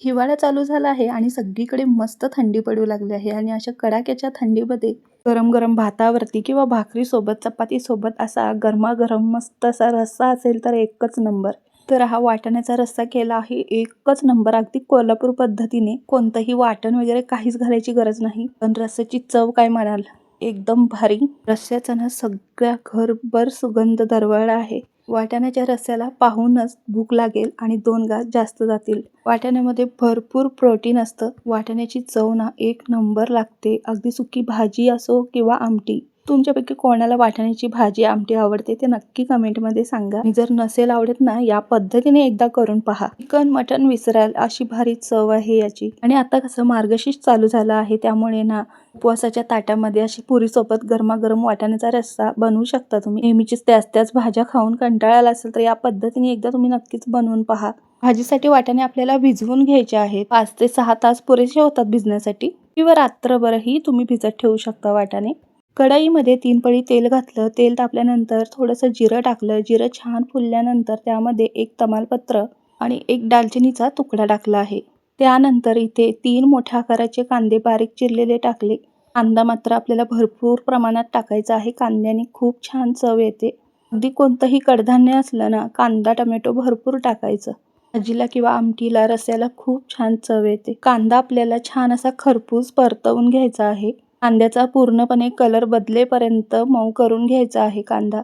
हिवाळा चालू झाला आहे आणि सगळीकडे मस्त थंडी पडू लागली आहे आणि अशा कडाक्याच्या थंडीमध्ये गरम गरम भातावरती किंवा भाकरीसोबत चपातीसोबत असा गरमागरम मस्त असा रस्सा असेल तर एकच नंबर. तर हा वाटण्याचा रस्सा केला आहे एकच नंबर. अगदी कोल्हापूर पद्धतीने कोणतंही वाटण वगैरे काहीच घालायची गरज नाही. पण रस्स्याची चव काय म्हणाल? एकदम भारी. रस्स्याचा ना सगळ्या घरभर सुगंध दरवळला आहे. वाटाण्याच्या रस्स्याला पाहूनच भूक लागेल आणि दोन घास जास्त जातील. वाटाण्यामध्ये भरपूर प्रोटीन असतं. वाटाण्याची चव ना एक नंबर लागते. अगदी सुकी भाजी असो किंवा आमटी. तुमच्यापैकी कोणाला वाटाण्याची भाजी आमटी आवडते ते नक्की कमेंटमध्ये सांगा. आणि जर नसेल आवडत ना या पद्धतीने एकदा करून पहा. चिकन मटन विसराल अशी भारी चव आहे याची. आणि आता कसं मार्गशीर्ष चालू झालं आहे त्यामुळे ना उपवासाच्या ताटामध्ये अशी पुरीसोबत गरमागरम वाटाण्याचा रस्सा बनवू शकता तुम्ही. नेहमीचीच त्याच त्याच भाज्या खाऊन कंटाळा आला असेल तर या पद्धतीने एकदा तुम्ही नक्कीच बनवून पहा. भाजीसाठी वाटाणे आपल्याला भिजवून घ्यायचे आहेत. पाच ते सहा तास पुरेसे होतात भिजण्यासाठी. किंवा रात्रभरही तुम्ही भिजत ठेवू शकता वाटाणे. कढईमध्ये तीन पळी तेल घातलं. तेल तापल्यानंतर थोडंसं जिरं टाकलं. जिरं छान फुलल्यानंतर त्यामध्ये एक तमालपत्र आणि एक दालचिनीचा तुकडा टाकला आहे. त्यानंतर इथे तीन मोठ्या आकाराचे कांदे बारीक चिरलेले टाकले. कांदा मात्र आपल्याला भरपूर प्रमाणात टाकायचा आहे. कांद्याने खूप छान चव येते. अगदी कोणतंही कडधान्य असलं ना कांदा टमॅटो भरपूर टाकायचं. भाजीला किंवा आमटीला रस्याला खूप छान चव येते. कांदा आपल्याला छान असा खरपूस परतवून घ्यायचा आहे. कांद्याचा पूर्णपणे कलर बदलेपर्यंत मऊ करून घ्यायचा आहे कांदा.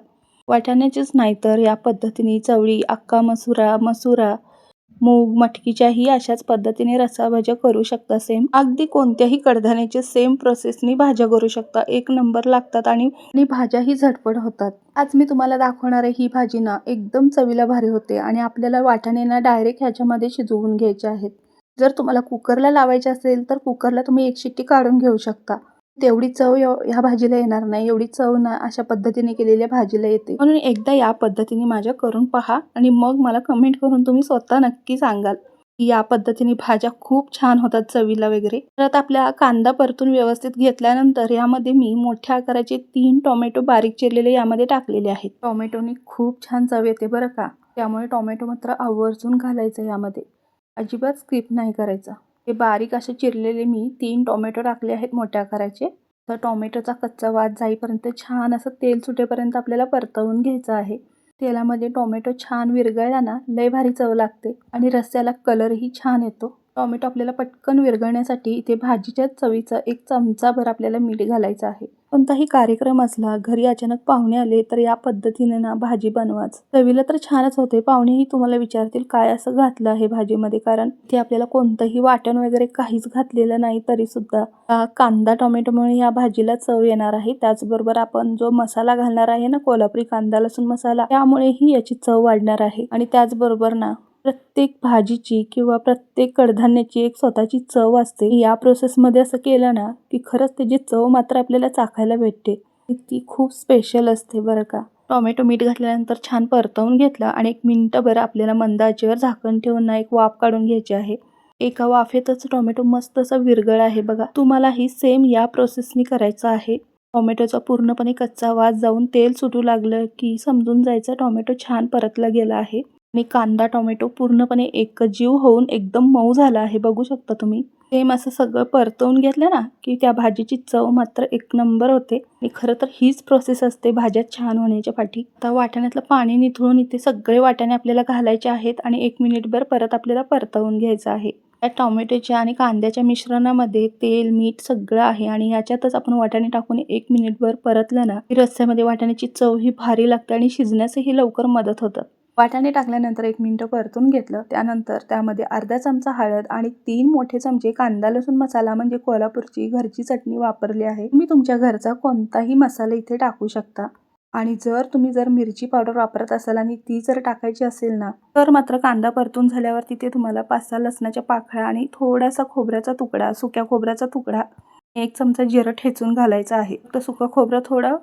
वाटाण्याचेच नाही तर या पद्धतीने चवळी अक्का मसुरा मसुरा मूग मटकीच्याही अशाच पद्धतीने रसाभाज्या करू शकता. सेम अगदी कोणत्याही कडधान्याचे सेम प्रोसेसनी भाज्या करू शकता. एक नंबर लागतात आणि भाज्याही झटपट होतात. आज मी तुम्हाला दाखवणार आहे ही भाजी ना एकदम चवीला भारी होते आणि आपल्याला वाटाण्यांना डायरेक्ट ह्याच्यामध्ये शिजवून घ्यायचे आहेत. जर तुम्हाला कुकरला लावायचे असेल तर कुकरला तुम्ही एक शिट्टी काढून घेऊ शकता. तेवढी चव ह्या भाजीला येणार नाही. एवढी चव ना अशा पद्धतीने केलेल्या भाजीला येते. म्हणून एकदा या पद्धतीने माझ्या करून पहा आणि मग मला कमेंट करून तुम्ही स्वतः नक्की सांगाल. या पद्धतीने भाज्या खूप छान होतात चवीला वगैरे. परत आपल्या कांदा परतून व्यवस्थित घेतल्यानंतर यामध्ये मी मोठ्या आकाराचे तीन टोमॅटो बारीक चिरलेले यामध्ये टाकलेले आहेत. टोमॅटोनी खूप छान चव येते बरं का. त्यामुळे टोमॅटो मात्र आवर्जून घालायचं यामध्ये. अजिबात स्किप नाही करायचा. हे बारीक असे चिरलेले मी तीन टोमॅटो टाकले आहेत मोठ्या आकाराचे. तर टोमॅटोचा कच्चा वाद जाईपर्यंत छान असं तेल सुटेपर्यंत आपल्याला परतवून घ्यायचं आहे. तेलामध्ये टोमॅटो छान विरघळला ना लय भारी चव लागते आणि रस्स्याला कलरही छान येतो. टोमॅटो आपल्याला पटकन विरघळण्यासाठी इथे भाजीच्या चवीचा एक चमचाभर आपल्याला मीठ घालायचं आहे. कोणताही कार्यक्रम असला घरी अचानक पाहुणे आले तर या पद्धतीने ना भाजी बनवाच. चवीला तर छानच होते. पाहुणेही तुम्हाला विचारतील काय असं घातलं आहे भाजीमध्ये? कारण ते आपल्याला कोणतंही वाटण वगैरे काहीच घातलेलं नाही तरी सुद्धा कांदा टोमॅटोमुळे या भाजीला चव येणार आहे. त्याचबरोबर आपण जो मसाला घालणार आहे ना कोल्हापुरी कांदा लसूण मसाला त्यामुळेही याची चव वाढणार आहे. आणि त्याचबरोबर ना प्रत्येक भाजीची किंवा प्रत्येक कडधान्याची एक स्वतःची चव असते. या प्रोसेसमध्ये असं केलं ना की खरंच त्याची चव मात्र आपल्याला चाखायला भेटते. ती खूप स्पेशल असते बरं का. टोमॅटो मीठ घातल्यानंतर छान परतवून घेतलं आणि एक मिनटंभर आपल्याला मंद आचेवर झाकण ठेवून ना एक वाफ काढून घ्यायची आहे. एका वाफेतच टोमॅटो मस्त असा विरगळ आहे बघा. तुम्हालाही सेम या प्रोसेसनी करायचं आहे. टोमॅटोचा पूर्णपणे कच्चा वास जाऊन तेल सुटू लागलं की समजून जायचं टोमॅटो छान परतला गेला आहे. आणि कांदा टोमॅटो पूर्णपणे एकजीव होऊन एकदम मऊ झाला आहे. बघू शकता तुम्ही. सेम असं सगळं परतवून घेतलं ना की त्या भाजीची चव मात्र एक नंबर होते. आणि खरं तर हीच प्रोसेस असते भाज्या छान होण्याच्या पाठी. आता वाटाण्यातलं पाणी निथळून इथे सगळे वाटाणे आपल्याला घालायचे आहेत आणि एक मिनिटभर परत आपल्याला परतवून घ्यायचं आहे. या टोमॅटोच्या आणि कांद्याच्या मिश्रणामध्ये तेल मीठ सगळं आहे आणि याच्यातच आपण वाटाणे टाकून एक मिनिटभर परतलं ना की रस्स्यामध्ये वाटाण्याची चव ही भारी लागते आणि शिजण्यासही लवकर मदत होतं. वाटाणे टाकल्यानंतर एक मिनटं परतून घेतलं. त्यानंतर त्यामध्ये अर्धा चमचा हळद आणि तीन मोठे चमचे कांदा लसूण मसाला म्हणजे कोल्हापूरची घरची चटणी वापरली आहे. तुम्ही तुमच्या घरचा कोणताही मसाला इथे टाकू शकता. आणि जर तुम्ही जर मिरची पावडर वापरत असाल आणि ती जर टाकायची असेल ना तर मात्र कांदा परतून झाल्यावर तिथे तुम्हाला पाच सहा लसणाच्या पाकळ्या आणि थोडासा खोबऱ्याचा तुकडा सुक्या खोबऱ्याचा तुकडा एक चमचा जिरं ठेचून घालायचा आहे. तर सुकं खोबरं थोडं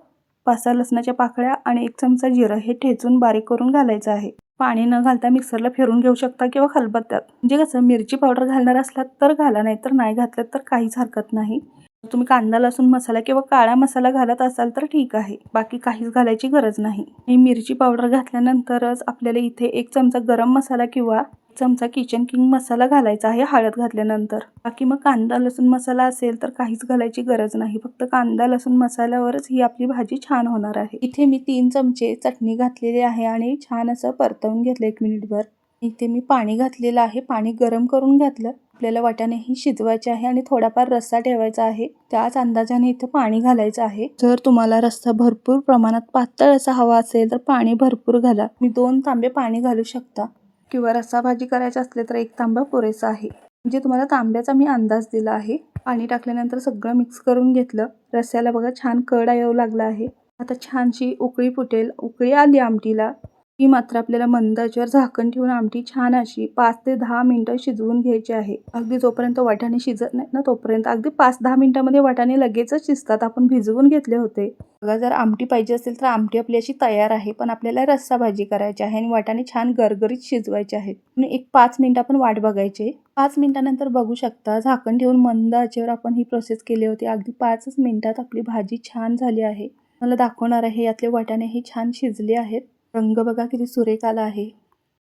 पाच सहा लसणाच्या पाकळ्या आणि एक चमचा जिरं हे ठेचून बारीक करून घालायचं आहे. पाणी न घालता मिक्सरला फिरून घेऊ शकता किंवा खलबत्त्यात. म्हणजे कसं मिरची पावडर घालणार असलात तर घाला नाही तर नाही घातलं तर काहीच हरकत नाही. तुम्ही कांदा लसूण मसाला किंवा काळा मसाला घालत असाल तर ठीक आहे. बाकी काहीच घालायची गरज नाही. मिरची पावडर घातल्यानंतरच आपल्याला इथे एक चमचा गरम मसाला किंवा चमचा किचन किंग मसाला घालायचा आहे हळद घातल्यानंतर. बाकी मग कांदा लसूण मसाला असेल तर काहीच घालायची गरज नाही. फक्त कांदा लसूण मसाल्यावरच ही आपली भाजी छान होणार आहे. इथे मी तीन चमचे चटणी घातलेली आहे आणि छान असं परतवून घेतलं एक मिनिटभर. इथे मी पाणी घातलेलं आहे. पाणी गरम करून घातलं. आपल्याला वाटाणेही शिजवायचे आहे आणि थोडाफार रस्सा ठेवायचा आहे. त्याच अंदाजाने इथं पाणी घालायचं आहे. जर तुम्हाला रस्सा भरपूर प्रमाणात पातळ असा हवा असेल तर पाणी भरपूर घाला. मी दोन तांबे पाणी घालू शकता. किंवा रस्सा भाजी करायची असले तर एक तांबा पुरेसा आहे. म्हणजे तुम्हाला तांब्याचा मी अंदाज दिला आहे. पाणी टाकल्यानंतर सगळं मिक्स करून घेतलं. रस्स्याला बघा छान कड येऊ लागला आहे. आता छानशी उकळी फुटेल. उकळी आली आमटीला. ही मात्र आपल्याला मंद आचेवर झाकण ठेवून आमटी छान अशी पाच ते दहा मिनटं शिजवून घ्यायची आहे. अगदी जोपर्यंत वाटाणे शिजत नाही ना तोपर्यंत. अगदी पाच दहा मिनटामध्ये वाटाणे लगेचच शिजतात. आपण भिजवून घेतले होते. बघा जर आमटी पाहिजे असेल तर आमटी आपली अशी तयार आहे. पण आपल्याला रस्सा भाजी करायची आहे आणि वाटाणे छान गरगरीत शिजवायचे आहेत. एक पाच मिनिटं आपण वाट बघायचे पाच मिनिटानंतर बघू शकता झाकण ठेवून मंद आचेवर आपण ही प्रोसेस केली होती. अगदी पाचच मिनिटात आपली भाजी छान झाली आहे. मला दाखवणार आहे यातले वाटाणे हे छान शिजले आहेत. रंग बघा किती सुरेख आला आहे.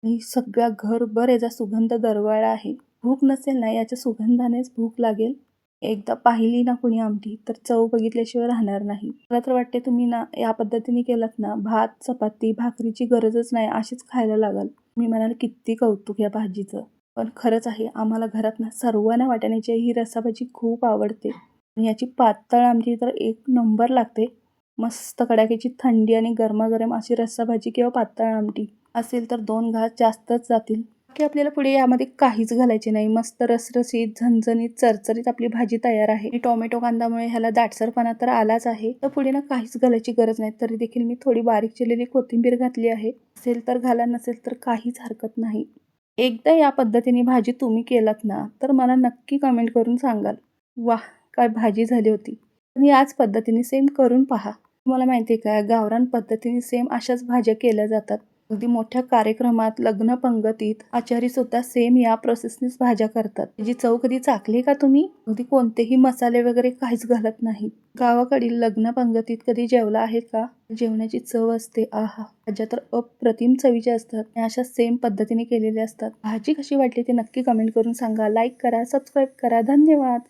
आणि सगळ्या घरभर याचा सुगंध दरवळला आहे. भूक नसेल ना याच्या सुगंधानेच भूक लागेल. एकदा पाहिली ना कुणी आमटी तर चव बघितल्याशिवाय राहणार नाही. मला तर वाटते तुम्ही ना या पद्धतीने केलात ना भात चपाती भाकरीची गरजच नाही अशीच खायला लागाल. मी म्हणाल किती कौतुक या भाजीचं. पण खरंच आहे आम्हाला घरात ना सर्वांना वाटाण्याची ही रसाभाजी खूप आवडते. आणि याची पातळ आमची तर एक नंबर लागते. मस्त कडाक्याची थंडी आणि गरमागरम अशी रस्सा भाजी किंवा पातळ आमटी असेल तर दोन घास जास्तच जातील. की आपल्याला पुढे यामध्ये काहीच घालायचे नाही. मस्त रसरसीत झणझणीत चरचरीत आपली भाजी तयार आहे. आणि टोमॅटो कांदामुळे ह्याला दाटसरपणा तर आलाच आहे. तर पुढे ना काहीच घालायची गरज नाही. तरी देखील मी थोडी बारीक चिरलेली कोथिंबीर घातली आहे. असेल तर घाला नसेल तर काहीच हरकत नाही. एकदा या पद्धतीने भाजी तुम्ही केलात ना तर मला नक्की कमेंट करून सांगाल. वाह काय भाजी झाली होती. तुम्ही याच पद्धतीने सेम करून पहा. तुम्हाला माहिती आहे का? गावरान पद्धतीने सेम अशाच भाज्या केल्या जातात. अगदी मोठ्या कार्यक्रमात लग्न पंगतीत आचारी सुद्धा सेम या प्रोसेसनेच भाज्या करतात. जी चव कधी चाकली का तुम्ही? अगदी कोणतेही मसाले वगैरे काहीच घालत नाही गावाकडील लग्न पंगतीत कधी जेवला आहे का? जेवणाची चव असते. आहा! भाज्या तर अप्रतिम चवीच्या असतात आणि अशा सेम पद्धतीने केलेल्या असतात. भाजी कशी वाटली ते नक्की कमेंट करून सांगा. लाईक करा सबस्क्राईब करा. धन्यवाद!